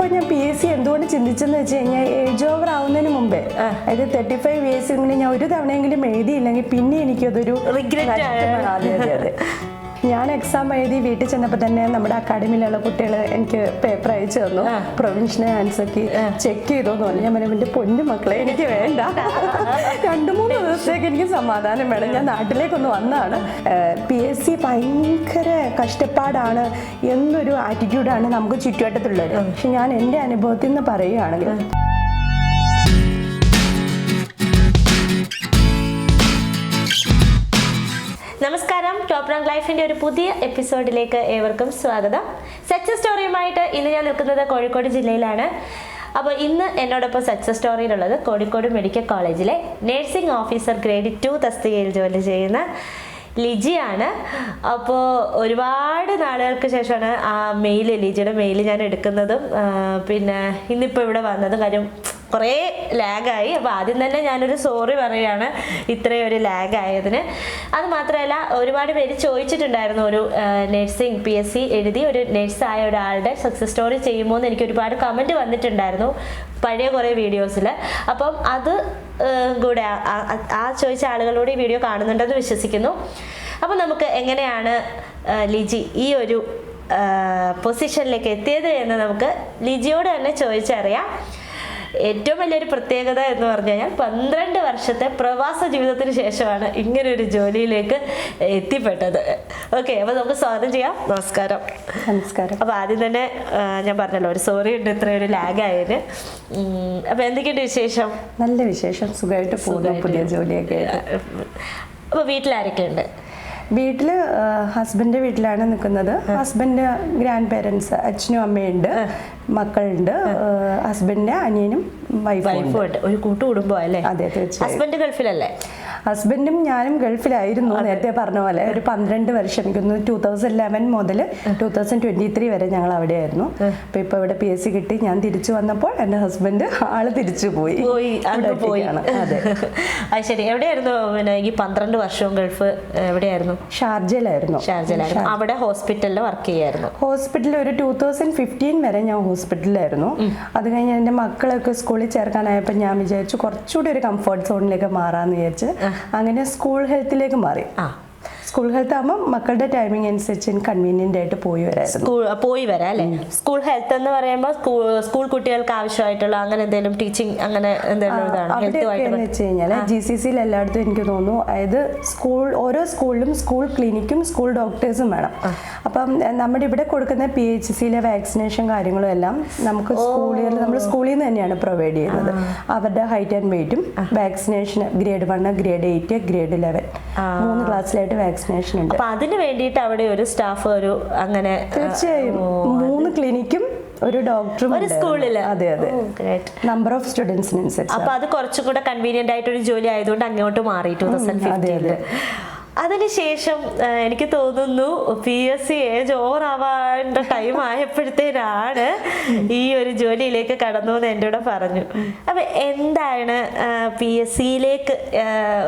ഇപ്പൊ ഞാൻ P S C എന്തുകൊണ്ട് ചിന്തിച്ചെന്ന് വെച്ച് കഴിഞ്ഞാൽ ഏജ് ഓവർ ആവുന്നതിന് മുമ്പേ അതായത് തേർട്ടി ഫൈവ് ഇയേഴ്സ് ഞാൻ ഒരു തവണയെങ്കിലും എഴുതിയില്ലെങ്കിൽ പിന്നെ എനിക്കതൊരു റിഗ്രറ്റ്. അതെ അതെ അതെ ഞാൻ എക്സാം എഴുതി വീട്ടിൽ ചെന്നപ്പോൾ തന്നെ നമ്മുടെ അക്കാഡമിയിലുള്ള കുട്ടികൾ എനിക്ക് പേപ്പർ അയച്ചു തന്നു. പ്രൊവിൻഷണൽ ആൻസർക്ക് ചെക്ക് ചെയ്തോന്ന് പറഞ്ഞു. ഞാൻ പറഞ്ഞു എന്റെ പൊന്നു മക്കളെ എനിക്ക് വേണ്ട. രണ്ടു മൂന്ന് ദിവസത്തേക്ക് എനിക്ക് സമാധാനം വേണം. ഞാൻ നാട്ടിലേക്കൊന്ന് വന്നാണ്. പി എസ് സി ഭയങ്കര കഷ്ടപ്പാടാണ് എന്നൊരു ആറ്റിറ്റ്യൂഡാണ് നമുക്ക് ചുറ്റുവട്ടത്തുള്ളത്. പക്ഷെ ഞാൻ എന്റെ അനുഭവത്തിൽ നിന്ന് പറയുകയാണെങ്കിൽ ടോപ്പ് ലൈഫിന്റെ ഒരു പുതിയ എപ്പിസോഡിലേക്ക് ഏവർക്കും സ്വാഗതം. സക്സസ് സ്റ്റോറിയുമായിട്ട് ഇന്ന് ഞാൻ നിൽക്കുന്നത് കോഴിക്കോട് ജില്ലയിലാണ്. അപ്പോൾ ഇന്ന് എന്നോടൊപ്പം സക്സസ് സ്റ്റോറിയിലുള്ളത് കോഴിക്കോട് മെഡിക്കൽ കോളേജിലെ നഴ്സിംഗ് ഓഫീസർ ഗ്രേഡ് ടു തസ്തികയിൽ ജോലി ചെയ്യുന്ന ലിജിയാണ്. അപ്പോൾ ഒരുപാട് നാളുകൾക്ക് ശേഷമാണ് ആ മെയിൽ ലിജിയുടെ മെയിൽ ഞാൻ എടുക്കുന്നതും പിന്നെ ഇന്നിപ്പോൾ ഇവിടെ വന്നതും. കാര്യം കുറേ ലാഗായി അപ്പോൾ ആദ്യം തന്നെ ഞാനൊരു സോറി പറയുകയാണ് ഇത്രയും ഒരു ലാഗായതിന് അത് മാത്രമല്ല ഒരുപാട് പേര് ചോദിച്ചിട്ടുണ്ടായിരുന്നു ഒരു നഴ്സിംഗ് പി എസ് സി എഴുതി ഒരു നഴ്സായ ഒരാളുടെ സക്സസ് സ്റ്റോറി ചെയ്യുമോ എന്ന് എനിക്ക് ഒരുപാട് കമന്റ് വന്നിട്ടുണ്ടായിരുന്നു പഴയ കുറേ വീഡിയോസിൽ അപ്പം അത് കൂടെ ആ ചോദിച്ച ആളുകളോട് ഈ വീഡിയോ കാണുന്നുണ്ടെന്ന് വിശ്വസിക്കുന്നു. അപ്പം നമുക്ക് എങ്ങനെയാണ് ലിജി ഈ ഒരു പൊസിഷനിലേക്ക് എത്തിയത് എന്ന് നമുക്ക് ലിജിയോട് തന്നെ ചോദിച്ചറിയാം. ഏറ്റവും വലിയൊരു പ്രത്യേകത എന്ന് പറഞ്ഞു കഴിഞ്ഞാൽ പന്ത്രണ്ട് വർഷത്തെ പ്രവാസ ജീവിതത്തിന് ശേഷമാണ് ഇങ്ങനൊരു ജോലിയിലേക്ക് എത്തിപ്പെട്ടത്. ഓക്കെ അപ്പോൾ നമുക്ക് സ്വാഗതം ചെയ്യാം. നമസ്കാരം. നമസ്കാരം. അപ്പോൾ ആദ്യം തന്നെ ഞാൻ പറഞ്ഞല്ലോ ഒരു സോറി ഉണ്ട് ഇത്ര ഒരു ലാഗ് ആയതിന് ഉം, അപ്പോൾ എന്തൊക്കെയുണ്ട് വിശേഷം? നല്ല വിശേഷം സുഖമായിട്ട് പോകുന്നു പുതിയ ജോലിയൊക്കെ അപ്പോൾ വീട്ടിലാരൊക്കെ ഉണ്ട് വീട്ടിൽ ഹസ്ബൻഡിന്റെ വീട്ടിലാണ് നിൽക്കുന്നത് ഹസ്ബൻഡ് ഗ്രാൻഡ് പേരൻസ് അച്ഛനും അമ്മയുണ്ട് മക്കളുണ്ട് ഹസ്ബൻഡിന്റെ അനിയനും വൈഫും ഒരു കൂട്ടുകുടുംബം അല്ലേ? അതെ തീർച്ചയായും. ഹസ്ബൻഡ് ഗൾഫിലല്ലേ? ഹസ്ബൻഡും ഞാനും ഗൾഫിലായിരുന്നു നേരത്തെ പറഞ്ഞ പോലെ. ഒരു പന്ത്രണ്ട് വർഷം എനിക്കൊന്ന് ടൂ തൗസൻഡ് ലെവൻ മുതൽ ടൂ തൗസൻഡ് ട്വന്റി ത്രീ വരെ ഞങ്ങൾ അവിടെ ആയിരുന്നു അപ്പൊ ഇപ്പൊ ഇവിടെ പി എസ് സി കിട്ടി. ഞാൻ തിരിച്ചു വന്നപ്പോൾ എന്റെ ഹസ്ബൻഡ് ആൾ തിരിച്ചു പോയി. പോയി പോയി. അതെ. അത് ശരി. എവിടെയായിരുന്നു? പിന്നെ ഈ പന്ത്രണ്ട് വർഷവും ഗൾഫ് എവിടെയായിരുന്നു? ഷാർജയിലായിരുന്നു. ഷാർജയിലായിരുന്നു. അവിടെ ഹോസ്പിറ്റലിൽ വർക്ക് ചെയ്യായിരുന്നു. ഹോസ്പിറ്റലിൽ ഒരു ടൂ തൗസൻഡ് ഫിഫ്റ്റീൻ വരെ ഞാൻ ഹോസ്പിറ്റലിലായിരുന്നു. അത് കഴിഞ്ഞ് എന്റെ മക്കളൊക്കെ സ്കൂളിൽ ചേർക്കാനായപ്പോൾ ഞാൻ വിചാരിച്ചു കുറച്ചുകൂടി ഒരു കംഫർട്ട് സോണിലേക്ക് മാറാമെന്ന് വിചാരിച്ച് അങ്ങനെ സ്കൂൾ ഹെൽത്തിലേക്ക് മാറി. ആ. സ്കൂൾ ഹെൽത്ത് ആകുമ്പോൾ മക്കളുടെ ടൈമിംഗ് അനുസരിച്ച് കൺവീനിയന്റ് ആയിട്ട് പോയി വരായിരുന്നു. സ്കൂൾ പോയി വരാം അല്ലേ? സ്കൂൾ ഹെൽത്ത് എന്ന് പറയുമ്പോൾ സ്കൂൾ സ്കൂൾ കുട്ടികൾക്ക് ആവശ്യമായിട്ടുള്ള അങ്ങനെ എന്തെങ്കിലും ടീച്ചിങ് അങ്ങനെ എന്തെങ്കിലും വെച്ച് കഴിഞ്ഞാൽ ജി സി സിയിൽ എല്ലായിടത്തും എനിക്ക് തോന്നുന്നു അതായത് സ്കൂൾ ഓരോ സ്കൂളിലും സ്കൂൾ ക്ലിനിക്കും സ്കൂൾ ഡോക്ടേഴ്സും വേണം. അപ്പം നമ്മുടെ ഇവിടെ കൊടുക്കുന്ന പി എച്ച് സിയിലെ വാക്സിനേഷൻ കാര്യങ്ങളും എല്ലാം നമുക്ക് സ്കൂളിൽ നമ്മൾ സ്കൂളിൽ നിന്ന് തന്നെയാണ് പ്രൊവൈഡ് ചെയ്യുന്നത്. അവരുടെ ഹൈറ്റ് ആൻഡ് വെയിറ്റും vaccination grade one grade eight grade eleven മൂന്ന് ക്ലാസ്സിലായിട്ട് വാക്സിനേഷൻ ഉണ്ട്. അപ്പൊ അതിന് വേണ്ടിയിട്ട് അവിടെ ഒരു സ്റ്റാഫ് ഒരു അങ്ങനെ തീർച്ചയായും. മൂന്ന് ക്ലിനിക്കും ഒരു ഡോക്ടറും ഒരു സ്കൂളിൽ അതെ അതെ. നമ്പർ ഓഫ് സ്റ്റുഡൻസിനനുസരിച്ച് അപ്പൊ അത് കുറച്ചും കൂടെ കൺവീനിയന്റ് ആയിട്ടൊരു ജോലി ആയതുകൊണ്ട് അങ്ങോട്ട് മാറി ടൂ തൗസൻഡ് അതെ, ഫിഫ്റ്റീനിൽ അതിനുശേഷം എനിക്ക് തോന്നുന്നു P S C age over ആവാണ്ട time ആയപ്പോഴത്തേനാണ് ഈ ഒരു ജോലിയിലേക്ക് കടന്നു എന്ന് എന്റെ കൂടെ പറഞ്ഞു. അപ്പം എന്താണ് പി എസ് സിയിലേക്ക്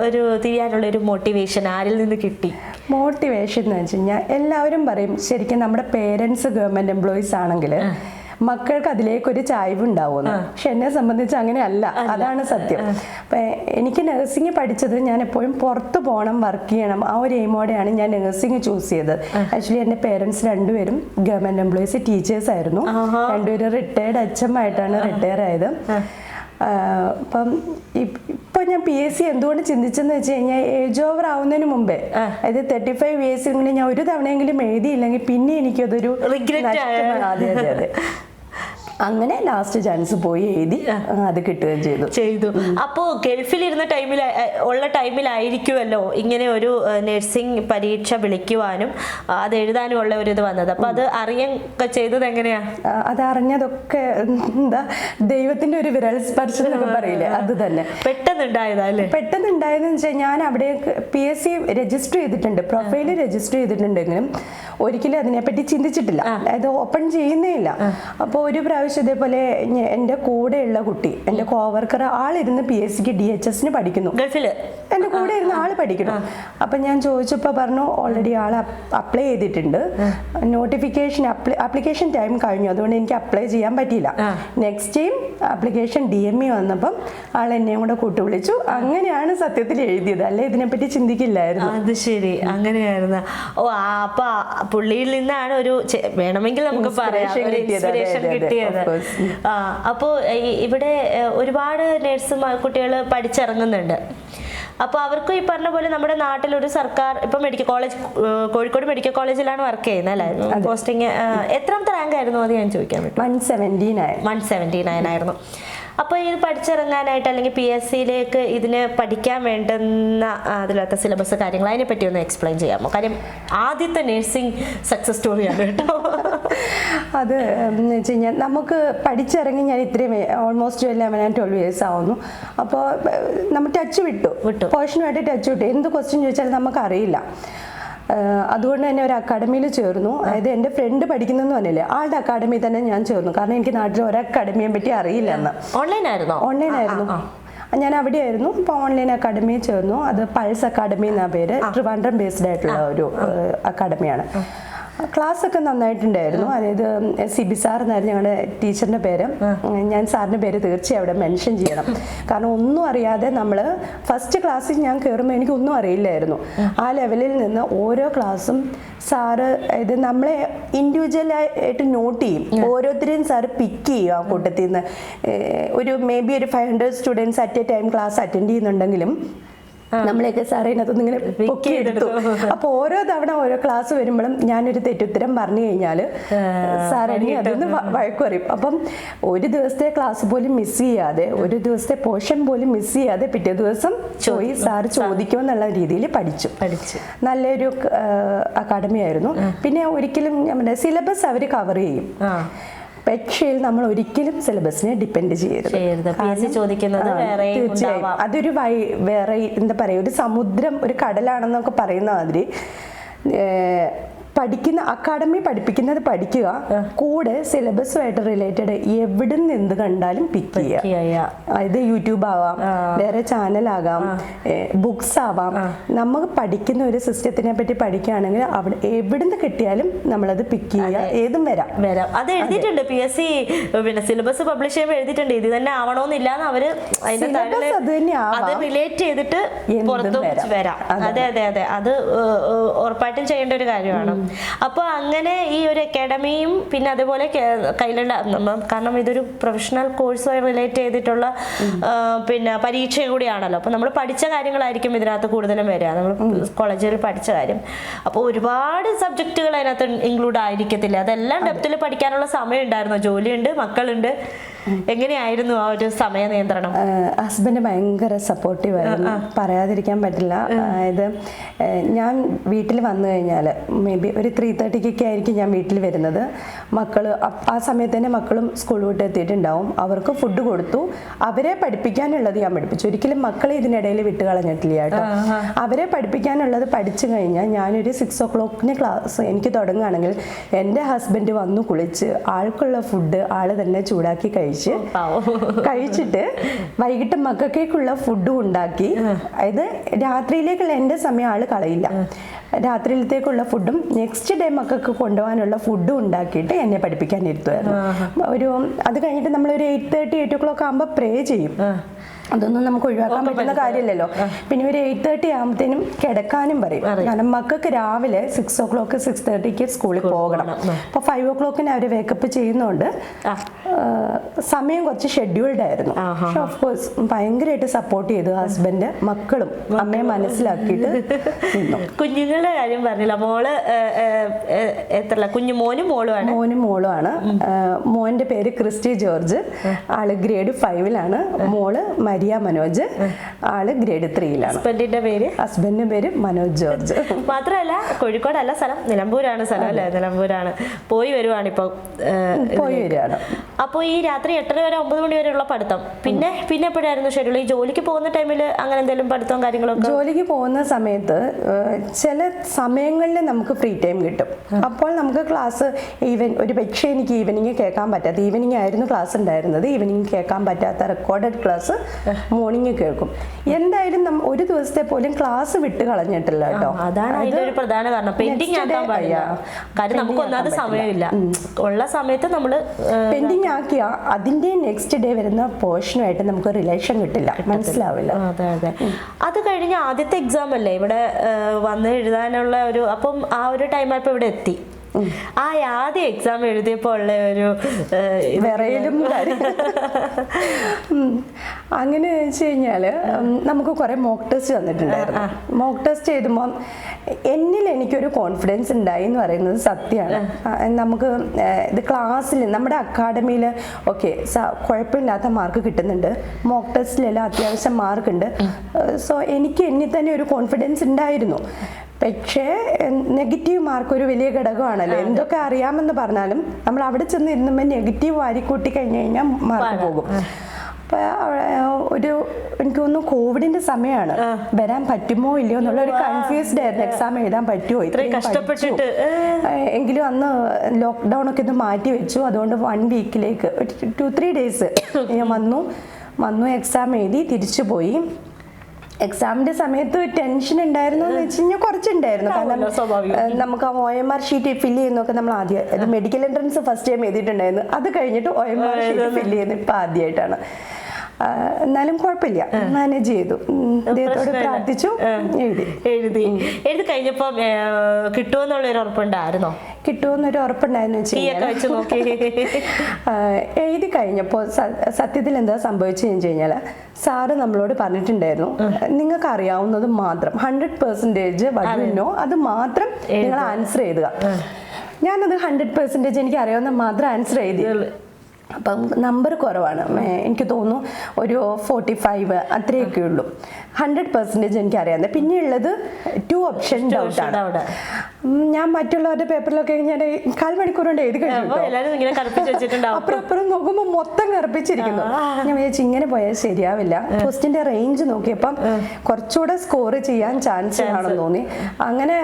ഒരു തിരിയാനുള്ള ഒരു മോട്ടിവേഷൻ ആരിൽ നിന്ന് കിട്ടി? മോട്ടിവേഷൻ എന്ന് വെച്ച് കഴിഞ്ഞാൽ എല്ലാവരും പറയും ശരിക്കും നമ്മുടെ പേരൻസ് ഗവൺമെന്റ് എംപ്ലോയീസ് ആണെങ്കിൽ മക്കൾക്ക് അതിലേക്കൊരു ചായ്വ് ഉണ്ടാവുമെന്ന് പക്ഷെ എന്നെ സംബന്ധിച്ച് അങ്ങനെ അല്ല. അതാണ് സത്യം. അപ്പൊ എനിക്ക് നഴ്സിംഗ് പഠിച്ചത് ഞാൻ എപ്പോഴും പുറത്ത് പോകണം വർക്ക് ചെയ്യണം ആ ഒരു എയിമോടെയാണ് ഞാൻ നഴ്സിംഗ് ചൂസ് ചെയ്തത്. ആക്ച്വലി എന്റെ പേരൻസ് രണ്ടുപേരും ഗവൺമെന്റ് എംപ്ലോയീസ് ടീച്ചേഴ്സ് ആയിരുന്നു. രണ്ടുപേരും റിട്ടയർഡ് അച്ഛമായിട്ടാണ് റിട്ടയർ ആയത് അപ്പം ഇപ്- ഇപ്പൊ ഞാൻ പി എസ് സി എന്തുകൊണ്ട് ചിന്തിച്ചെന്ന് വെച്ച് കഴിഞ്ഞാൽ ഏജ് ഓവർ ആവുന്നതിന് മുമ്പേ. അതായത് തേർട്ടി ഫൈവ് ഇയേഴ്സിൽ ഞാൻ ഒരു തവണയെങ്കിലും എഴുതിയില്ലെങ്കിൽ പിന്നെ എനിക്കതൊരു Regret നഷ്ടമാണ്. അതെ അതെ അതെ. അങ്ങനെ ലാസ്റ്റ് ചാൻസ് പോയി എഴുതി അത് കിട്ടുകയും ചെയ്തു. ചെയ്തു. അപ്പോ ഗൾഫിലിരുന്ന ടൈമിൽ ഉള്ള ടൈമിലായിരിക്കുമല്ലോ ഇങ്ങനെ ഒരു നഴ്സിംഗ് പരീക്ഷ വിളിക്കുവാനും അത് എഴുതാനും ഉള്ള ഒരു ഇത് വന്നത്. അപ്പൊ അത് അറിയൊക്കെ ചെയ്തത് എങ്ങനെയാ? അത് അതറിഞ്ഞതൊക്കെ എന്താ ദൈവത്തിന്റെ ഒരു വിരൽ സ്പർശം എന്നൊക്കെ പറയില്ലേ അത് തന്നെ. പെട്ടെന്ന് ഉണ്ടായതല്ലേ പെട്ടെന്ന് ഉണ്ടായതെന്ന് വെച്ചാൽ ഞാൻ അവിടെ പി എസ് സി രജിസ്റ്റർ ചെയ്തിട്ടുണ്ട് പ്രൊഫൈൽ രജിസ്റ്റർ ചെയ്തിട്ടുണ്ടെങ്കിലും ഒരിക്കലും അതിനെപ്പറ്റി ചിന്തിച്ചിട്ടില്ല. അതായത് ഓപ്പൺ ചെയ്യുന്നേ ഇല്ല. അപ്പോൾ ഒരു പ്രാവശ്യം ഇതേപോലെ എന്റെ എന്റെ കൂടെയുള്ള കുട്ടി എന്റെ കോവർക്കർ ആളിരുന്ന് പി എസ് സിക്ക് ഡി എച്ച് എസിന് പഠിക്കുന്നു. ഗൾഫിൽ? എന്റെ കൂടെ ഇരുന്ന് ആൾ പഠിക്കണം അപ്പം ഞാൻ ചോദിച്ചപ്പോൾ പറഞ്ഞു ഓൾറെഡി ആൾ അപ്ലൈ ചെയ്തിട്ടുണ്ട്. നോട്ടിഫിക്കേഷൻ ആപ്ലിക്കേഷൻ ടൈം കഴിഞ്ഞു. അതുകൊണ്ട് എനിക്ക് അപ്ലൈ ചെയ്യാൻ പറ്റിയില്ല. Next time application D M E വന്നപ്പം ആൾ എന്നെയും കൂടെ കൂട്ടി വിളിച്ചു അങ്ങനെയാണ് സത്യത്തിൽ എഴുതിയത്. അല്ലെ? ഇതിനെപ്പറ്റി ചിന്തിക്കില്ലായിരുന്നു. അത് ശരി. അങ്ങനെയായിരുന്നു. ഓ അപ്പൊ പുള്ളിയിൽ നിന്നാണ് ഒരു വേണമെങ്കിൽ നമുക്ക് പറയാം. കിട്ടിയത്, അതെ, ഇൻസ്പിറേഷൻ അതെ, അതെ, കിട്ടിയത് of course. ആ അപ്പോ ഇവിടെ ഒരുപാട് നഴ്സുമാർ കുട്ടികൾ പഠിച്ചിറങ്ങുന്നുണ്ട്. അപ്പോൾ അവർക്കും ഈ പറഞ്ഞ പോലെ നമ്മുടെ നാട്ടിൽ ഒരു സർക്കാർ ഇപ്പൊ മെഡിക്കൽ കോളേജ് കോഴിക്കോട് മെഡിക്കൽ കോളേജിലാണ് വർക്ക് ചെയ്യുന്നത് അല്ലേ? പോസ്റ്റിംഗ് എത്രാമത്തെ റാങ്ക് ആയിരുന്നു അത് ഞാൻ ചോദിക്കാൻ പറ്റും one seventeen nine one seventy nine ആയിരുന്നു അപ്പോൾ ഇത് പഠിച്ചിറങ്ങാനായിട്ട് അല്ലെങ്കിൽ പി എസ് സിയിലേക്ക് ഇതിന് പഠിക്കാൻ വേണ്ടുന്ന അതിലത്തെ സിലബസ് കാര്യങ്ങൾ അതിനെ പറ്റി ഒന്ന് എക്സ്പ്ലെയിൻ ചെയ്യാമോ? കാര്യം ആദ്യത്തെ നഴ്സിംഗ് സക്സസ് സ്റ്റോറിയാണ് കേട്ടോ. അത് എന്ന് വെച്ച് കഴിഞ്ഞാൽ നമുക്ക് പഠിച്ചിറങ്ങി ഞാൻ ഇത്രയും almost eleven and twelve years ആവുന്നു. അപ്പോൾ നമ്മൾ ടച്ച് വിട്ടു. വിട്ടു. പോർഷനുമായിട്ട് ടച്ച് വിട്ടു. എന്ത് ക്വസ്റ്റ്യൻ ചോദിച്ചാലും നമുക്കറിയില്ല. അതുകൊണ്ട് തന്നെ ഒരു അക്കാഡമിയിൽ ചേർന്നു. അതായത് എന്റെ ഫ്രണ്ട് പഠിക്കുന്നെന്ന് പറഞ്ഞില്ലേ ആളുടെ അക്കാഡമി തന്നെ ഞാൻ ചേർന്നു. കാരണം എനിക്ക് നാട്ടിൽ ഒരു അക്കാഡമിയെ പറ്റി അറിയില്ല എന്ന് ഓൺലൈൻ ആയിരുന്നു. ഓൺലൈൻ ആയിരുന്നു ഞാൻ അവിടെയായിരുന്നു. ഇപ്പോൾ ഓൺലൈൻ അക്കാഡമിയിൽ ചേർന്നു. അത് പൾസ് അക്കാഡമി എന്നാ പേര്. ട്രിവാൻഡ്രം ബേസ്ഡ് ആയിട്ടുള്ള ഒരു അക്കാഡമിയാണ്. ക്ലാസ് ഒക്കെ നന്നായിട്ടുണ്ടായിരുന്നു അതായത് സിബി സാർ എന്നായിരുന്നു ഞങ്ങളുടെ ടീച്ചറിന്റെ പേര്. ഞാൻ സാറിന്റെ പേര് തീർച്ചയായും അവിടെ മെൻഷൻ ചെയ്യണം. കാരണം ഒന്നും അറിയാതെ നമ്മൾ ഫസ്റ്റ് ക്ലാസ്സിൽ ഞാൻ കയറുമ്പോൾ എനിക്ക് ഒന്നും അറിയില്ലായിരുന്നു. ആ. ലെവലിൽ നിന്ന് ഓരോ ക്ലാസ്സും സാറ് ഇത് നമ്മളെ ഇൻഡിവിജ്വൽ ആയിട്ട് നോട്ട് ചെയ്യും. ഓരോരുത്തരെയും സാറ് പിക്ക് ചെയ്യും ആ കൂട്ടത്തിൽ നിന്ന് ഒരു മേ ബി ഒരു five hundred students at a time class attend ചെയ്യുന്നുണ്ടെങ്കിലും നമ്മളെയൊക്കെ സാറേ ഇങ്ങനെ ഇങ്ങനെ പൊക്കിയെടുത്തു. അപ്പൊ ഓരോ തവണ ഓരോ ക്ലാസ് വരുമ്പോഴും ഞാനൊരു തെറ്റുത്തരം പറഞ്ഞു കഴിഞ്ഞാൽ എന്നെ അതൊന്ന് വഴക്ക് പറയും അപ്പം ഒരു ദിവസത്തെ ക്ലാസ് പോലും മിസ് ചെയ്യാതെ ഒരു ദിവസത്തെ പോർഷൻ പോലും മിസ് ചെയ്യാതെ പിറ്റേ ദിവസം പോയി സാർ ചോദിക്കുമെന്നുള്ള രീതിയിൽ പഠിച്ചു. പഠിച്ചു. നല്ലൊരു അക്കാഡമി ആയിരുന്നു. പിന്നെ ഒരിക്കലും നമ്മുടെ സിലബസ് അവർ കവർ ചെയ്യും. പക്ഷേ നമ്മൾ ഒരിക്കലും സിലബസിനെ ഡിപ്പെൻഡ് ചെയ്യരുത്. ചോദിക്കുന്നത് തീർച്ചയായും. അതൊരു വൈ വേറെ എന്താ പറയുക ഒരു സമുദ്രം ഒരു കടലാണെന്നൊക്കെ പറയുന്ന മാതിരി പഠിക്കുന്ന അക്കാഡമി പഠിപ്പിക്കുന്നത് പഠിക്കുക കൂടെ സിലബസുമായിട്ട് റിലേറ്റഡ് എവിടെ നിന്ന് എന്ത് കണ്ടാലും പിക്ക് ചെയ്യുക. അതായത് ഇത് യൂട്യൂബ് ആവാം വേറെ ചാനൽ ആകാം ബുക്സ് ആവാം. നമുക്ക് പഠിക്കുന്ന ഒരു സിസ്റ്റത്തിനെ പറ്റി പഠിക്കുകയാണെങ്കിൽ അവിടെ എവിടുന്ന് കിട്ടിയാലും നമ്മളത് പിക്ക് ചെയ്യുക ഏതും വരാം. വരാം. അത് എഴുതിയിട്ടുണ്ട്. പി എസ് സി പിന്നെ സിലബസ് പബ്ലിഷ് ചെയ്യുമ്പോൾ എഴുതിയിട്ടുണ്ട്. ഇത് തന്നെ ആവണമെന്നില്ല എന്ന് അവർ അത് റിലേറ്റ് ചെയ്തിട്ട് പുറത്തും വരാം. അതെ. അതെ അതെ അതെ. ഉറപ്പായിട്ടും ചെയ്യേണ്ട ഒരു കാര്യമാണ്. അപ്പോൾ അങ്ങനെ ഈ ഒരു അക്കാഡമിയും പിന്നെ അതുപോലെ കയ്യിലുള്ള കാരണം ഇതൊരു പ്രൊഫഷണൽ കോഴ്സുമായി റിലേറ്റ് ചെയ്തിട്ടുള്ള പിന്നെ പരീക്ഷ കൂടിയാണല്ലോ. അപ്പോൾ നമ്മൾ പഠിച്ച കാര്യങ്ങളായിരിക്കും ഇതിനകത്ത് കൂടുതലും വരിക. നമ്മൾ കോളേജിൽ പഠിച്ച കാര്യം. അപ്പോൾ ഒരുപാട് സബ്ജക്റ്റുകൾ അതിനകത്ത് ഇൻക്ലൂഡ് ആയിരിക്കത്തില്ല. അതെല്ലാം ഡെപ്തിൽ പഠിക്കാനുള്ള സമയം ഉണ്ടായിരുന്നു ജോലിയുണ്ട് മക്കളുണ്ട്. എങ്ങനെയായിരുന്നു ആ ഒരു സമയ നിയന്ത്രണം? ഹസ്ബൻഡ് ഭയങ്കര സപ്പോർട്ടീവ് ആയിരുന്നു. പറയാതിരിക്കാൻ പറ്റില്ല. അതായത് ഞാൻ വീട്ടിൽ വന്നു കഴിഞ്ഞാൽ മേ ബി ഒരു ത്രീ തേർട്ടിക്കൊക്കെ ആയിരിക്കും ഞാൻ വീട്ടിൽ വരുന്നത്. മക്കൾ ആ സമയത്ത് തന്നെ മക്കളും സ്കൂൾ വിട്ട് എത്തിയിട്ടുണ്ടാവും. അവർക്ക് ഫുഡ് കൊടുത്തു. അവരെ പഠിപ്പിക്കാനുള്ളത് ഞാൻ പഠിപ്പിച്ചു. ഒരിക്കലും മക്കളെ ഇതിനിടയിൽ വിട്ട് കളഞ്ഞിട്ടില്ല കേട്ടോ. അവരെ പഠിപ്പിക്കാനുള്ളത് പഠിച്ചു കഴിഞ്ഞാൽ ഞാനൊരു സിക്സ് ഒ ക്ലോക്കിന് ക്ലാസ് എനിക്ക് തുടങ്ങുകയാണെങ്കിൽ എന്റെ ഹസ്ബൻഡ് വന്നു കുളിച്ച് ആൾക്കുള്ള ഫുഡ് ആൾ തന്നെ ചൂടാക്കി കഴിച്ച് കഴിച്ചിട്ട് വൈകിട്ട് മക്കൾക്കേക്കുള്ള ഫുഡും ഉണ്ടാക്കി. അതായത് രാത്രിയിലേക്കുള്ള എന്റെ സമയം ആൾ കളയില്ല. രാത്രിയിലത്തേക്കുള്ള ഫുഡും നെക്സ്റ്റ് ഡേ മക്കൾക്ക് കൊണ്ടുപോകാനുള്ള ഫുഡും ഉണ്ടാക്കിയിട്ട് എന്നെ പഠിപ്പിക്കാൻ ഇരുത്തുമായിരുന്നു ഒരു അത് കഴിഞ്ഞിട്ട് നമ്മൾ ഒരു eight thirty eight o'clock ആകുമ്പോൾ പ്രേ ചെയ്യും അതൊന്നും നമുക്ക് ഒഴിവാക്കാൻ പറ്റുന്ന കാര്യമില്ലല്ലോ. പിന്നെ ഒരു എയ്റ്റ് തേർട്ടി ആകുമ്പോഴത്തേനും കിടക്കാനും പറയും. കാരണം മക്കൾക്ക് രാവിലെ സിക്സ് ഓ ക്ലോക്ക് സിക്സ് തേർട്ടിക്ക് സ്കൂളിൽ പോകണം. അപ്പോൾ ഫൈവ് ഓ ക്ലോക്കിന് അവർ വേക്കപ്പ് ചെയ്യുന്നതുകൊണ്ട്. ആഹ് സമയം കുറച്ച് ഷെഡ്യൂൾഡ് ആയിരുന്നു. പക്ഷെ ഓഫ് കോഴ്സ് ഭയങ്കരമായിട്ട് സപ്പോർട്ട് ചെയ്തു ഹസ്ബൻഡ് മക്കളും അമ്മയെ മനസ്സിലാക്കിയിട്ട് കുഞ്ഞുങ്ങളുടെ കാര്യം പറഞ്ഞില്ല. മോൾ എത്ര കുഞ്ഞു മോനും മോളുമാണ് മോനും മോളുമാണ്. മോന്റെ പേര് ക്രിസ്റ്റി ജോർജ്. ആൾ ഗ്രേഡ് ഫൈവിലാണ് മോൾ മരിയ മനോജ്. ആൾ ഗ്രേഡ് ത്രീയിലാണ് ഹസ്ബൻഡിന്റെ പേര്? ഹസ്ബൻഡിന്റെ പേര് മനോജ് ജോർജ്. മാത്രമല്ല കോഴിക്കോടല്ല സ്ഥലം. നിലമ്പൂരാണ് സ്ഥലം അല്ലേ? നിലമ്പൂരാണ്. പോയി വരുവാണ് ഇപ്പൊ പോയി വരുവാണ് അപ്പോൾ ഈ രാത്രി എട്ടര വരെ ഒമ്പത് മണി വരെയുള്ള പഠിത്തം. പിന്നെ പിന്നെ എപ്പോഴായിരുന്നു ഷെഡ്യൂൾ ഈ ജോലിക്ക് പോകുന്ന ടൈമിൽ അങ്ങനെ എന്തെങ്കിലും പഠിത്തവും കാര്യങ്ങളൊക്കെ? ജോലിക്ക് പോകുന്ന സമയത്ത് ചില സമയങ്ങളിൽ നമുക്ക് ഫ്രീ ടൈം കിട്ടും. അപ്പോൾ നമുക്ക് ക്ലാസ് ഈവൻ ഒരു പക്ഷേ എനിക്ക് ഈവനിങ് കേൾക്കാൻ പറ്റാത്ത ഈവനിങ് ആയിരുന്നു ക്ലാസ് ഉണ്ടായിരുന്നത്. ഈവനിങ് കേൾക്കാൻ പറ്റാത്ത റെക്കോർഡഡ് ക്ലാസ് മോർണിംഗ് കേൾക്കും. എന്തായാലും ഒരു ദിവസത്തെ പോലും ക്ലാസ് വിട്ട് കളഞ്ഞിട്ടില്ല കേട്ടോ. അതാണ് പ്രധാന കാരണം. പെയിന്റിംഗ് ആക്കാൻ പാടില്ല. കാര്യം നമുക്ക് ഒന്നാമത് സമയമില്ല. ഉള്ള സമയത്ത് നമ്മൾ പെയിന്റിംഗ് പെൻഡിങ് ആക്കിയ അതിന്റെ നെക്സ്റ്റ് ഡേ വരുന്ന പോർഷനുമായിട്ട് നമുക്ക് റിലേഷൻ കിട്ടില്ല. മനസ്സിലാവില്ല. അതെ അതെ. അത് കഴിഞ്ഞ ആദ്യത്തെ എക്സാം അല്ലേ? ഇവിടെ വന്ന് എഴുതാനുള്ള ഒരു അപ്പം ആ ഒരു ടൈം ആയപ്പോ ഇവിടെ എത്തി. ആ ആദ്യം എക്സാം എഴുതിയപ്പോൾ ഉള്ള ഒരു വിറയലും അങ്ങനെ വെച്ച് കഴിഞ്ഞാൽ നമുക്ക് കുറേ മോക്ക് ടെസ്റ്റ് തന്നിട്ടുണ്ടായിരുന്നു. മോക്ക് ടെസ്റ്റ് എഴുതുമ്പോൾ എന്നിൽ എനിക്കൊരു കോൺഫിഡൻസ് ഉണ്ടായി എന്ന് പറയുന്നത് സത്യമാണ്. നമുക്ക് ഇത് ക്ലാസ്സിൽ നമ്മുടെ അക്കാഡമിയിൽ ഓക്കെ കുഴപ്പമില്ലാത്ത മാർക്ക് കിട്ടുന്നുണ്ട്. മോക്ക് ടെസ്റ്റിലെല്ലാം അത്യാവശ്യം മാർക്ക് ഉണ്ട്. സോ എനിക്ക് എന്നിൽ തന്നെ ഒരു കോൺഫിഡൻസ് ഉണ്ടായിരുന്നു. പക്ഷേ നെഗറ്റീവ് മാർക്ക് ഒരു വലിയ ഘടകമാണല്ലോ. എന്തൊക്കെ അറിയാമെന്ന് പറഞ്ഞാലും നമ്മൾ അവിടെ ചെന്ന് ഇരുന്നുമ്പോൾ നെഗറ്റീവ് വാരിക്കൂട്ടി കഴിഞ്ഞു കഴിഞ്ഞാൽ മാർക്ക് പോകും. ഒരു എനിക്ക് തോന്നുന്നു കോവിഡിന്റെ സമയമാണ് വരാൻ പറ്റുമോ ഇല്ലയോ എന്നുള്ള ഒരു കൺഫ്യൂസ്ഡ് ആയിരുന്നു. എക്സാം എഴുതാൻ പറ്റുമോ? ഇത്രയും കഷ്ടപ്പെട്ടിട്ട്, എങ്കിലും അന്ന് ലോക്ക്ഡൗൺ ഒക്കെ ഒന്ന് മാറ്റി വെച്ചു. അതുകൊണ്ട് വൺ വീക്കിലേക്ക് ടു ത്രീ ഡേയ്സ് ഞാൻ വന്നു. വന്നു എക്സാം എഴുതി തിരിച്ചു പോയി. എക്സാമിന്റെ സമയത്ത് ടെൻഷൻ ഉണ്ടായിരുന്നു എന്ന് വെച്ച് കഴിഞ്ഞാൽ കുറച്ചുണ്ടായിരുന്നു. കാരണം. നമുക്ക് ആ O M R sheet fill ചെയ്യുന്നൊക്കെ നമ്മൾ ആദ്യം മെഡിക്കൽ എൻട്രൻസ് ഫസ്റ്റ് ടൈം എഴുതിയിട്ടുണ്ടായിരുന്നു. അത് കഴിഞ്ഞിട്ട് O M R sheet fill ചെയ്യുന്നത് ഇപ്പം ആദ്യമായിട്ടാണ് എന്നാലും കുഴപ്പമില്ല. മാനേജ് ചെയ്തു. ദൈവത്തോട്. പ്രാർത്ഥിച്ചു എഴുതി. എഴുതി. എഴുതി കഴിഞ്ഞപ്പോ കിട്ടുമെന്നുള്ള ഒരു ഉറപ്പുണ്ടായിരുന്നോ? കിട്ടുമെന്നൊരു ഉറപ്പുണ്ടായിരുന്നു എഴുതി കഴിഞ്ഞപ്പോൾ സത്യത്തിൽ എന്താ സംഭവിച്ചു കഴിഞ്ഞു കഴിഞ്ഞാൽ സാറ് നമ്മളോട് പറഞ്ഞിട്ടുണ്ടായിരുന്നു നിങ്ങൾക്ക് അറിയാവുന്നത് മാത്രം ഹൺഡ്രഡ് പെർസെന്റേജ് വരുന്നോ അത്. മാത്രം നിങ്ങൾ ആൻസർ എഴുതുക. ഞാനത് ഹൺഡ്രഡ് പെർസെന്റേജ് എനിക്ക് അറിയാവുന്ന മാത്രം ആൻസർ എഴുതി. അപ്പം നമ്പർ കുറവാണ്. എനിക്ക് തോന്നുന്നു ഒരു ഫോർട്ടി ഫൈവ് അത്രയൊക്കെ ഉള്ളൂ. ഹൺഡ്രഡ് പെർസെന്റേജ് എനിക്ക് അറിയാം. പിന്നെ ഉള്ളത് ടു ഓപ്ഷൻ ഡൗട്ടാണ് ആണ്. ഞാൻ മറ്റുള്ളവരുടെ പേപ്പറിലൊക്കെ ഞാൻ കാൽ മണിക്കൂർ കൊണ്ട് എഴുതി കഴിഞ്ഞു അപ്പുറം അപ്പുറം നോക്കുമ്പോൾ മൊത്തം കറുപ്പിച്ചിരിക്കുന്നു. ഞാൻ വിചാരിച്ചു ഇങ്ങനെ പോയാൽ ശരിയാവില്ല. ക്വസ്റ്റിന്റെ റേഞ്ച് നോക്കിയപ്പം കുറച്ചുകൂടെ സ്കോർ ചെയ്യാൻ ചാൻസ് ആണെന്ന് തോന്നി. അങ്ങനെ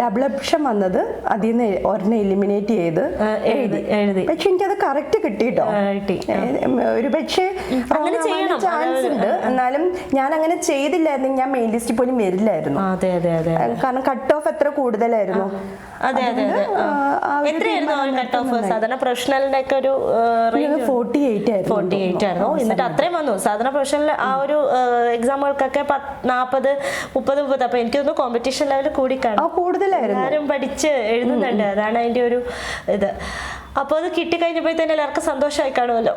ഡബിൾ ഓപ്ഷൻ വന്നത് അതിൽ നിന്ന് ഒരെണ്ണം എലിമിനേറ്റ് ചെയ്ത് എഴുതി എഴുതി. പക്ഷെ എനിക്കത് കറക്റ്റ് കിട്ടിട്ടോ ആ, കിട്ടി. ഒരു പക്ഷേ അങ്ങനെ ചെയ്യണം. ചാൻസ് ഉണ്ട്. എന്നാലും ഞാൻ അങ്ങനെ ചെയ്തില്ലായിരുന്നെങ്കിൽ ഞാൻ മെയിൻ ലിസ്റ്റിൽ പോലും വരില്ലായിരുന്നു. കാരണം കട്ട് ഓഫ് എത്ര കൂടുതലായിരുന്നു? അതെ അതെ എത്രയായിരുന്നു കട്ട് ഓഫ് സാധാരണ പ്രൊഫഷണലിന്റെ ഒക്കെ ഒരു റേഞ്ച് ഫോർട്ടി എയ്റ്റ് ആയിരുന്നു ഫോർട്ടി എയ്റ്റ് ആയിരുന്നു എന്നിട്ട് അത്രയും വന്നു. സാധാരണ പ്രൊഫഷണൽ ആ ഒരു എക്സാമുകൾക്കൊക്കെ നാൽപ്പത് മുപ്പത് മുപ്പത്. അപ്പൊ എനിക്ക് തോന്നുന്നു കോമ്പറ്റീഷൻ ലെവൽ കൂടി കാണും. കൂടുതലായിരുന്നു. എല്ലാവരും പഠിച്ച് എഴുതുന്നുണ്ട്. അതാണ് അതിന്റെ ഒരു ഇത്. അപ്പൊ അത് കിട്ടിക്കഴിഞ്ഞപ്പോ തന്നെ എല്ലാവർക്കും സന്തോഷമായി കാണുമല്ലോ.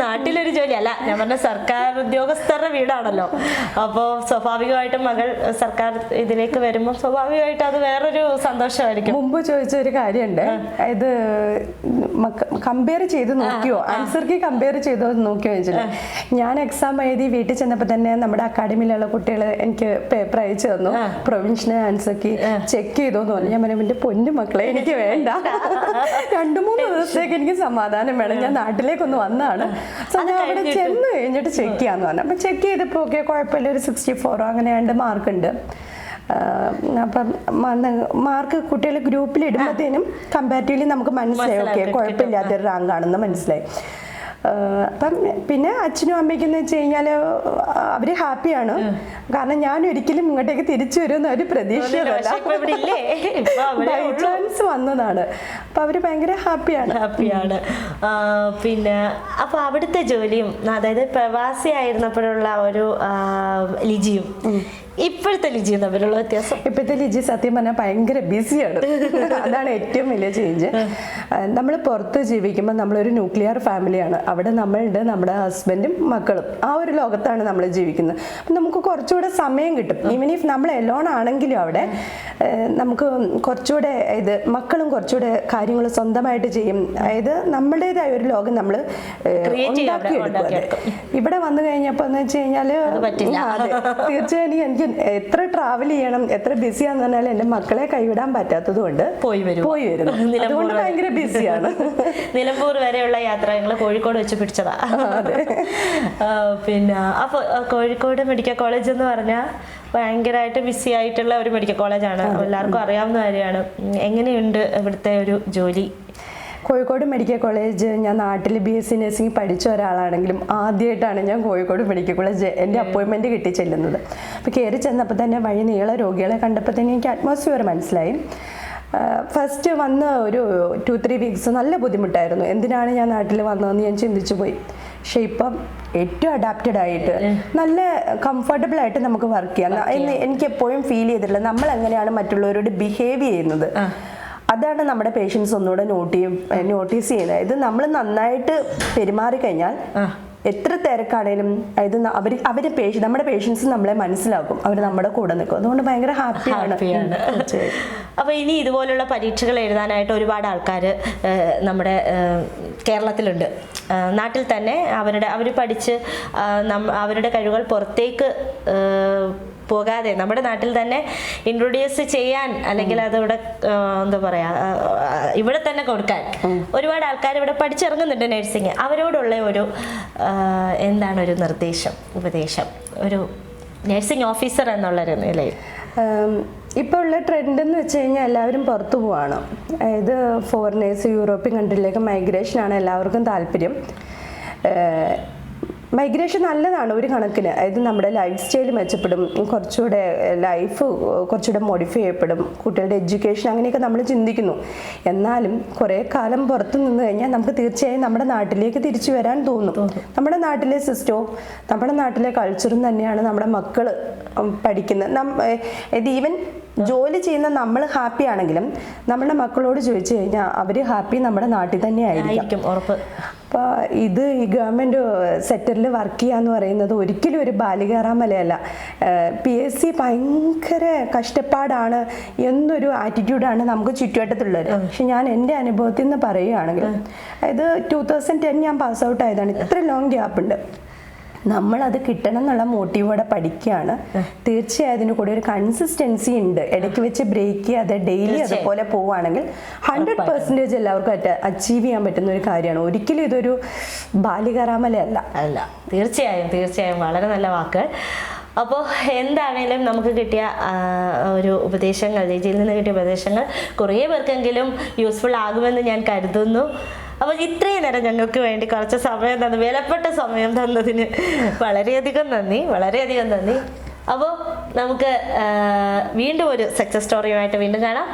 നാട്ടിലൊരു ജോലി. അല്ല ഞാൻ പറഞ്ഞ സർക്കാർ ഉദ്യോഗസ്ഥരുടെ വീടാണല്ലോ. അപ്പോൾ സ്വാഭാവികമായിട്ടും മകൾ സർക്കാർ ഇതിലേക്ക് വരുമ്പോൾ സ്വാഭാവികമായിട്ട് അത് വേറൊരു സന്തോഷമായിരിക്കും. മുമ്പ് ചോദിച്ച ഒരു കാര്യമുണ്ട്. ഇത് കമ്പയർ ചെയ്ത് നോക്കിയോ? ആൻസർക്ക് കമ്പയർ ചെയ്ത് നോക്കിയോ ചോദിച്ചില്ല. ഞാൻ എക്സാം എഴുതി വീട്ടിൽ ചെന്നപ്പോൾ തന്നെ നമ്മുടെ അക്കാഡമിയിലുള്ള കുട്ടികൾ എനിക്ക് പേപ്പർ അയച്ചു തന്നു. പ്രൊവിൻഷണൽ ആൻസർക്ക് ചെക്ക് ചെയ്തോ എന്ന് പറഞ്ഞു. ഞാൻ പറഞ്ഞു എന്റെ പൊന്നു മക്കളെ എനിക്ക് വേണ്ട. രണ്ടു മൂന്ന് ദിവസത്തേക്ക് എനിക്ക് സമാധാനം വേണം. ഞാൻ നാട്ടിലേക്കൊന്ന് വന്നാണ് സോ ഞാൻ അവിടെ ചെന്ന് കഴിഞ്ഞിട്ട് ചെക്ക് ചെയ്യാന്ന് പറഞ്ഞു. അപ്പൊ ചെക്ക് ചെയ്തപ്പോൾ ഓക്കെ കുഴപ്പമില്ല. ഒരു സിക്സ്റ്റി ഫോറോ അങ്ങനെ രണ്ട് മാർക്ക് ഉണ്ട്. ആഹ് അപ്പം മാർക്ക് കുട്ടികളെ ഗ്രൂപ്പിൽ ഇടുമ്പോഴത്തേനും കമ്പാരിറ്റീവ്ലി നമുക്ക് മനസ്സിലായി. ഓക്കെ കുഴപ്പമില്ലാത്തൊരു റാങ്ക് ആണെന്ന് മനസ്സിലായി. അപ്പം പിന്നെ അച്ഛനും അമ്മയ്ക്കും എന്ന് വെച്ച് കഴിഞ്ഞാൽ അവർ ഹാപ്പിയാണ്. കാരണം ഞാൻ ഒരിക്കലും ഇങ്ങോട്ടേക്ക് തിരിച്ചു വരുമെന്ന് ഒരു ചാൻസ് വന്നതാണ്. അപ്പൊ അവർ ഭയങ്കര ഹാപ്പിയാണ്. ഹാപ്പിയാണ്. പിന്നെ അപ്പൊ അവിടുത്തെ ജോലിയും അതായത് പ്രവാസി ആയിരുന്നപ്പോഴുള്ള ഒരു ലിജിയും ഇപ്പോഴത്തെ ലിജിയും തമ്മിലുള്ള വ്യത്യാസം? ഇപ്പോഴത്തെ ലിജി സത്യം പറഞ്ഞാൽ ഭയങ്കര ബിസിയാണ്. അതാണ് ഏറ്റവും വലിയ ചേഞ്ച് നമ്മൾ പുറത്ത് ജീവിക്കുമ്പോൾ നമ്മളൊരു ന്യൂക്ലിയർ ഫാമിലിയാണ് അവിടെ നമ്മളുണ്ട് നമ്മുടെ ഹസ്ബൻഡും മക്കളും. ആ ഒരു ലോകത്താണ് നമ്മൾ ജീവിക്കുന്നത്. അപ്പം നമുക്ക് കുറച്ചുകൂടെ സമയം കിട്ടും. ഈവൻ ഇഫ് നമ്മൾ എലോൺ ആണെങ്കിലും അവിടെ നമുക്ക് കുറച്ചുകൂടെ ഇത് മക്കളും കുറച്ചുകൂടെ കാര്യങ്ങൾ സ്വന്തമായിട്ട് ചെയ്യും. അതായത് നമ്മുടേതായ ഒരു ലോകം നമ്മൾ ഉണ്ടാക്കിയെടുക്കും. ഇവിടെ വന്നു കഴിഞ്ഞപ്പോൾ എന്ന് വെച്ച് കഴിഞ്ഞാൽ. തീർച്ചയായും എനിക്ക് എത്ര ട്രാവൽ ചെയ്യണം എത്ര ബിസി ആണെന്ന് പറഞ്ഞാൽ എന്റെ മക്കളെ കൈവിടാൻ പറ്റാത്തത് കൊണ്ട് പോയി വരും. പോയി വരും. അതുകൊണ്ട്. ഭയങ്കര ബിസിയാണ് നിലമ്പൂർ വരെയുള്ള യാത്ര ഞങ്ങൾ കോഴിക്കോട് വെച്ച് പിടിച്ചതാ. പിന്നെ അപ്പോൾ കോഴിക്കോട് മെഡിക്കൽ കോളേജ് എന്ന് പറഞ്ഞാൽ ഭയങ്കരമായിട്ട് ബിസി ആയിട്ടുള്ള ഒരു മെഡിക്കൽ കോളേജാണ് എല്ലാവർക്കും അറിയാവുന്ന കാര്യമാണ്. എങ്ങനെയുണ്ട് ഇവിടുത്തെ ഒരു ജോലി? കോഴിക്കോട് മെഡിക്കൽ കോളേജ് ഞാൻ നാട്ടിൽ ബി എസ് സി നഴ്സിംഗ് പഠിച്ച ഒരാളാണെങ്കിലും ആദ്യമായിട്ടാണ് ഞാൻ കോഴിക്കോട് മെഡിക്കൽ കോളേജ് എന്റെ അപ്പോയിൻമെന്റ് കിട്ടി ചെല്ലുന്നത്. അപ്പോൾ കയറി ചെന്നപ്പോൾ തന്നെ വഴി നീള രോഗികളെ കണ്ടപ്പോൾ തന്നെ എനിക്ക് അറ്റ്മോസ്ഫിയർ മനസ്സിലായി. ഫസ്റ്റ് വന്ന ഒരു ടു ത്രീ വീക്സ് നല്ല ബുദ്ധിമുട്ടായിരുന്നു. എന്തിനാണ് ഞാൻ നാട്ടിൽ വന്നതെന്ന് ഞാൻ ചിന്തിച്ചു പോയി. പക്ഷേ ഇപ്പം ഏറ്റവും അഡാപ്റ്റഡ് ആയിട്ട് നല്ല കംഫർട്ടബിൾ ആയിട്ട് നമുക്ക് വർക്ക് ചെയ്യാം. എന്ന് എനിക്ക് എപ്പോഴും ഫീൽ ചെയ്തിട്ടില്ല. നമ്മൾ എങ്ങനെയാണ് മറ്റുള്ളവരോട് ബിഹേവ് ചെയ്യുന്നത്? അതാണ് നമ്മുടെ പേഷ്യൻസ് ഒന്നുകൂടെ നോട്ട് ചെയ്യും നോട്ടീസ് ചെയ്യുന്നത്. അതായത് നമ്മൾ നന്നായിട്ട് പെരുമാറി കഴിഞ്ഞാൽ എത്ര തിരക്കാണേലും അതായത് അവർ അവർ പേഷ്യൻ നമ്മുടെ പേഷ്യൻസ് നമ്മളെ മനസ്സിലാക്കും. അവർ നമ്മുടെ കൂടെ നിൽക്കും. അതുകൊണ്ട് ഭയങ്കര ഹാപ്പിയാണ് ആണ്. അപ്പോൾ ഇനി ഇതുപോലുള്ള പരീക്ഷകൾ എഴുതാനായിട്ട് ഒരുപാട് ആൾക്കാർ നമ്മുടെ കേരളത്തിലുണ്ട്. നാട്ടിൽ തന്നെ അവരുടെ അവർ പഠിച്ച് അവരുടെ കഴിവുകൾ പുറത്തേക്ക് പോകാതെ നമ്മുടെ നാട്ടിൽ തന്നെ ഇൻട്രൊഡ്യൂസ് ചെയ്യാൻ അല്ലെങ്കിൽ അതിവിടെ എന്താ പറയാ ഇവിടെ തന്നെ കൊടുക്കാൻ. ഒരുപാട് ആൾക്കാർ ഇവിടെ പഠിച്ചിറങ്ങുന്നുണ്ട് നഴ്സിംഗ് അവരോടുള്ള ഒരു എന്താണ് ഒരു നിർദ്ദേശം ഉപദേശം? ഒരു നഴ്സിംഗ് ഓഫീസർ എന്നുള്ളൊരു നിലയിൽ. ഇപ്പോൾ ഉള്ള ട്രെൻഡ് എന്ന് വെച്ച് കഴിഞ്ഞാൽ എല്ലാവരും പുറത്തു പോവാണ്. അതായത് ഫോറിനേഴ്സ് യൂറോപ്യൻ കൺട്രിയിലേക്ക് മൈഗ്രേഷൻ ആണ് എല്ലാവർക്കും താല്പര്യം. മൈഗ്രേഷൻ നല്ലതാണ് ഒരു കണക്കിന്. അതായത് നമ്മുടെ ലൈഫ് സ്റ്റൈൽ മെച്ചപ്പെടും കുറച്ചുകൂടെ ലൈഫ് കുറച്ചുകൂടെ മോഡിഫൈ ചെയ്യപ്പെടും കുട്ടികളുടെ എഡ്യൂക്കേഷൻ അങ്ങനെയൊക്കെ നമ്മൾ ചിന്തിക്കുന്നു. എന്നാലും കുറേ കാലം പുറത്തു നിന്ന് കഴിഞ്ഞാൽ നമുക്ക് തീർച്ചയായും നമ്മുടെ നാട്ടിലേക്ക് തിരിച്ചു വരാൻ തോന്നും. നമ്മുടെ നാട്ടിലെ സിസ്റ്റവും നമ്മുടെ നാട്ടിലെ കൾച്ചറും തന്നെയാണ് നമ്മുടെ മക്കൾ പഠിക്കുന്നത്. ഈവൻ ജോലി ചെയ്യുന്ന നമ്മൾ ഹാപ്പി ആണെങ്കിലും നമ്മുടെ മക്കളോട് ചോദിച്ചു കഴിഞ്ഞാൽ അവർ ഹാപ്പി നമ്മുടെ നാട്ടിൽ തന്നെ ആയിരിക്കും ഉറപ്പ്. ഇത് ഈ ഗവൺമെന്റ് സെക്ടറിൽ വർക്ക് ചെയ്യാന്ന് പറയുന്നത് ഒരിക്കലും ഒരു ബാലികാറാമലയല്ല പി എസ് സി ഭയങ്കര കഷ്ടപ്പാടാണ് എന്നൊരു ആറ്റിറ്റ്യൂഡാണ് നമുക്ക് ചുറ്റുവട്ടത്തുള്ളത്. പക്ഷെ ഞാൻ എന്റെ അനുഭവത്തിൽ നിന്ന് പറയുകയാണെങ്കിൽ അതായത് ടൂ തൗസൻഡ് ടെൻ ഞാൻ പാസ് ഔട്ട് ആയതാണ്. ഇത്ര ലോങ് ഗ്യാപ്പ് ഉണ്ട്. നമ്മളത് കിട്ടണം എന്നുള്ള മോട്ടീവോടെ പഠിക്കുകയാണ്. തീർച്ചയായും അതിന് കൂടെ ഒരു കൺസിസ്റ്റൻസി ഉണ്ട്. ഇടയ്ക്ക് വെച്ച് ബ്രേക്ക് ചെയ്യാതെ ഡെയിലി അതുപോലെ പോവുകയാണെങ്കിൽ ഹൺഡ്രഡ് പെർസെന്റേജ് എല്ലാവർക്കും അച്ചീവ് ചെയ്യാൻ പറ്റുന്ന ഒരു കാര്യമാണ്. ഒരിക്കലും ഇതൊരു ബാലികറാമലയല്ല അല്ല. തീർച്ചയായും തീർച്ചയായും. വളരെ നല്ല വാക്ക്. അപ്പോൾ എന്താണേലും നമുക്ക് കിട്ടിയ ഒരു ഉപദേശങ്ങൾ ചേച്ചിയിൽ നിന്ന് കിട്ടിയ ഉപദേശങ്ങൾ കുറേ പേർക്കെങ്കിലും യൂസ്ഫുൾ ആകുമെന്ന് ഞാൻ കരുതുന്നു. അപ്പോൾ ഇത്രയും നേരം ഞങ്ങൾക്ക് വേണ്ടി കുറച്ച് സമയം തന്നു. വിലപ്പെട്ട സമയം തന്നതിന് വളരെയധികം നന്ദി വളരെയധികം നന്ദി. അപ്പോൾ നമുക്ക് വീണ്ടും ഒരു സക്സസ് സ്റ്റോറിയുമായിട്ട് വീണ്ടും കാണാം.